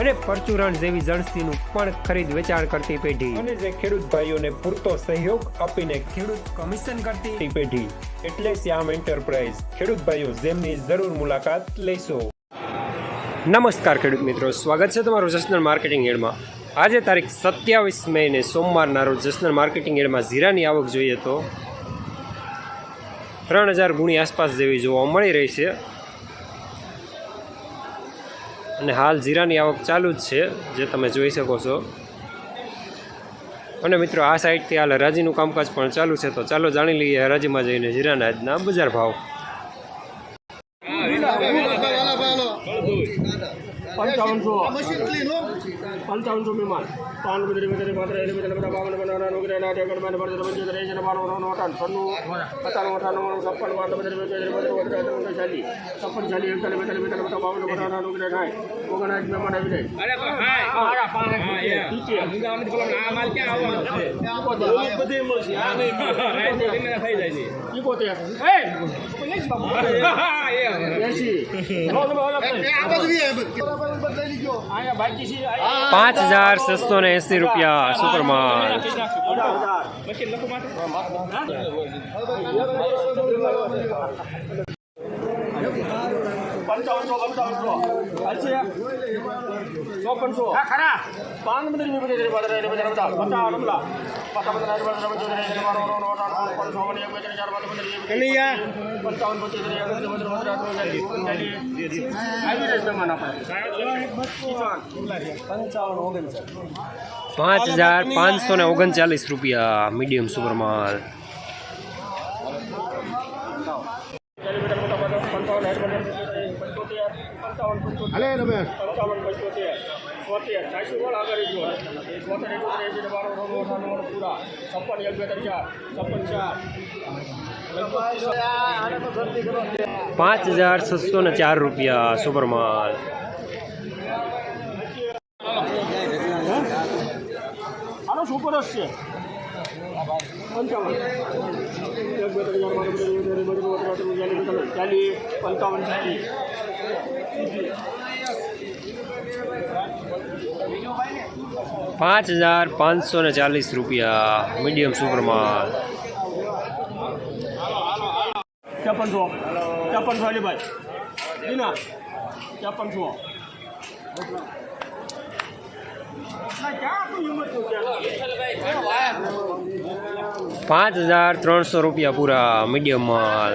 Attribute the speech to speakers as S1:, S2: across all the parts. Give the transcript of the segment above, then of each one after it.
S1: અને પરચુરણ જેવી જણસીનું પણ ખરીદ વેચાણ કરતી પેઢી. અને જે ખેડૂત ભાઈઓને પૂરતો સહયોગ આપીને ખેડૂત કમિશન કરતી પેઢી. એટલે શ્યામ એન્ટરપ્રાઇઝ. ખેડૂત ભાઈઓ જેમની જરૂર મુલાકાત લેશો. નમસ્કાર ખેડૂત મિત્રો. સ્વાગત છે તમારું જસનલ માર્કેટિંગ યાર્ડમાં આજે તારીખ સત્યાવીસ મે ને સોમવારના રોજ જસનલ માર્કેટિંગ યાર્ડમાં જીરાની આવક જોઈએ તો ત્રણ હજાર ગુણી આસપાસ જેવી જોવા મળી રહી છે. અને હાલ જીરાની આવક ચાલુ જ છે જે તમે જોઈ શકો છો અને મિત્રો આ સાઈડથી હાલ હરાજીનું કામકાજ પણ ચાલુ છે તો ચાલો જાણી લઈએ હરાજીમાં જઈને જીરાના આજના બજાર ભાવ
S2: પંચાવનસો પંચાવનસો બીમાર પાંચ બધી બધી માત્ર એની બધી બધા બાવન બનાવના નુગરે ના ટેકર માને બધી બધી બધી એસી બાર નો અઠાણ છન્નું પચાસ અઠાણું છપ્પન બાર બધી બધી બધી બધી ચાલી છપ્પન ચાલી એકતાલીસ બેતાલીસ બેતાલીસ બધા બાવન બનાવના નુગરે થાય ઓગણાજ મહેમાન આવી જાય એસી બાકી છે
S1: પાંચ હજાર છસો ને એંસી રૂપિયા સુપરમાલ
S2: પંચાવનસો પંચાવનસો હાલશે ચોપનસો ખરા. પાંચ મંદિર બધી બધા બધા બધા પચાસ પચાસ બધા બધા બધા ચાર પાંચ બધા
S1: હજાર પાંચસો ને ઓગણચાલીસ રૂપિયા મીડિયમ સુપરમાલ
S2: અલે રમેશ પંચાવન પંચોતેર છોતેર ચારસો વાળા આગળ જો છોતેર એકોતેર એસી બાર ઓગણ ઓગણ ઓગણ પૂરા છપ્પન એક બે ત્રણ ચાર છપ્પન ચાર.
S1: પાંચ હજાર છસો ને ચાર રૂપિયા સુપરમાલ.
S2: આનો સુપર જ છે. પંચાવન. એક બે ત્રણ ચાર પાંચ ચાલીસ પંચાવન ચાલીસ.
S1: પાંચ હજાર પાંચસો ને ચાલીસ રૂપિયા મીડિયમ સુપરમાલ.
S2: ત્રેપનસો ત્રેપનસો અલીભાઈ. ત્રેપનસો
S1: પાંચ હજાર ત્રણસો રૂપિયા પૂરા મીડિયમ માલ.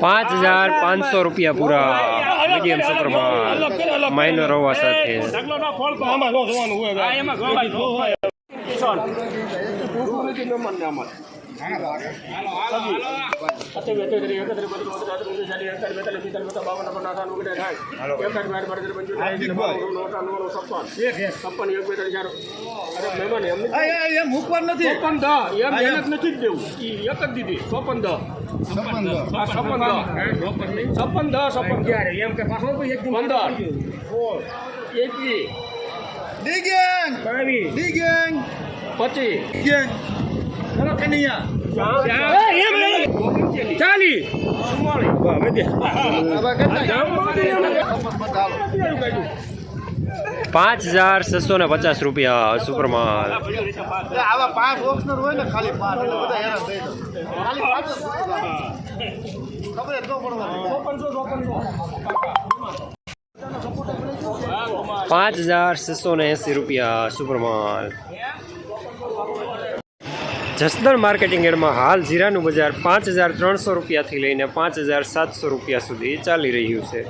S1: પાંચ હજાર પાંચસો રૂપિયા પૂરા મીડિયમ સુપરમાલ માઇનર હોવા સાથે
S2: મૂકવાનું નથી ચોપન દહ એમ મહેનત નથી જ દેવું એક જ દીધી છપ્પન દહ છપ્પન દહ છપ્પન છપ્પન એમ કે પાછો પંદર એકવીસ! બાવીસ
S3: Digging!
S2: પચીસ
S3: Digging! Ano kaniya?
S2: ચાલી ચુમ્માળીસ
S1: પાંચ હજાર છસો ને પચાસ રૂપિયા સુપરમાલ
S3: આવા પાંચ ઓક્સનર હોય ને ખાલી પાંચ એટલે બધા હેરાન થઈ જાય ખાલી પાંચ જ ખબર જ ન પડવાની
S2: ચોપનસો ચોપનસો
S1: પાંચ હજાર છસો ને એંસી રૂપિયા સુપરમાલ જસદણ માર્કેટિંગ એડમાં હાલ જીરાનું બજાર પાંચ હજાર ત્રણસો રૂપિયાથી લઈને પાંચ હજાર સાતસો રૂપિયા સુધી ચાલી રહ્યું છે.